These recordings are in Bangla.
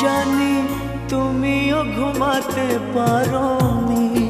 জানি তুমিও ঘুমাতে পারো নি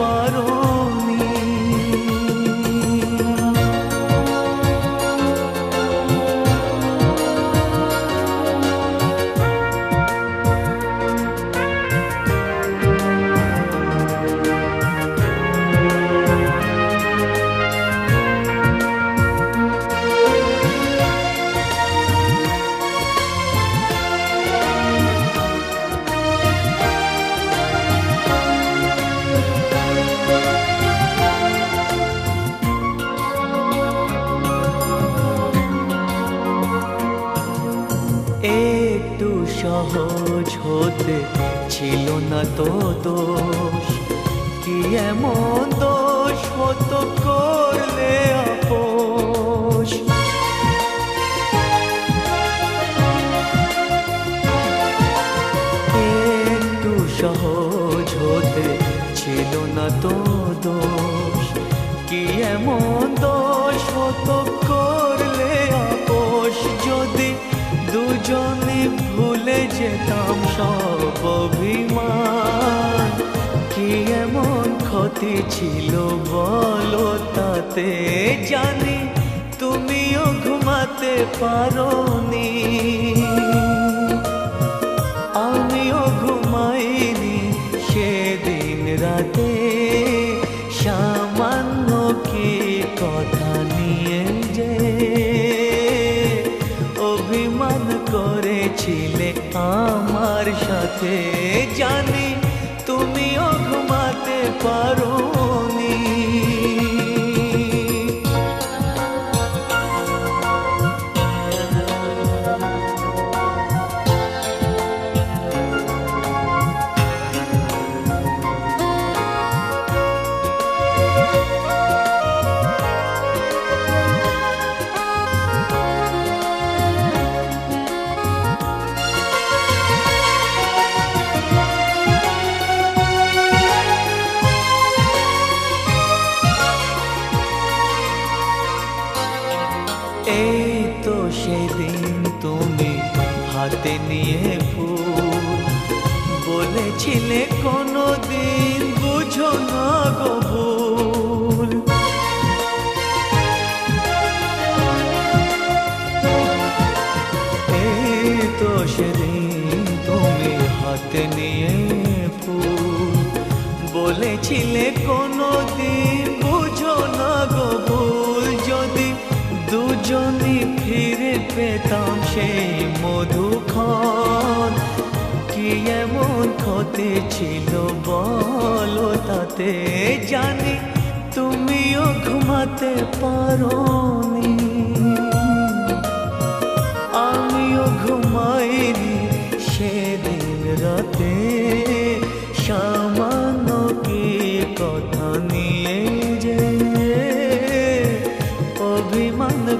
ঘুমাতে একটু সহজ হতে ছিল না তো দোষ। কি এমন দোষ হতো করলে আপোষ? একটু সহজ হতে ছিল না তো দোষ। কি এমন দোষ হতো যেতাম সব অভিমান। কি এমন ক্ষতি ছিল বলো তাতে? জানি তুমিও ঘুমাতে পারোনি। আমিও ঘুমাইনি সেদিন রাতে। অভিমান করেছিলে আমার সাথে। জানি তুমিও ঘুমাতে পারোনি সেদিন তুমি হাতে নিয়ে ফুল বলেছিলে কোনো দিন বুঝো না গো ভুল। এই তো সেদিন তুমি হাতে নিয়ে ফুল বলেছিলে কোনো দিন পেতাম সেই মধুক্ষণ। কি এমন ক্ষতি ছিল বলো তাতে জানি তুমিও ঘুমাতে পারোনি। আমিও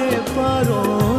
তুমিও ঘুমাতে পারো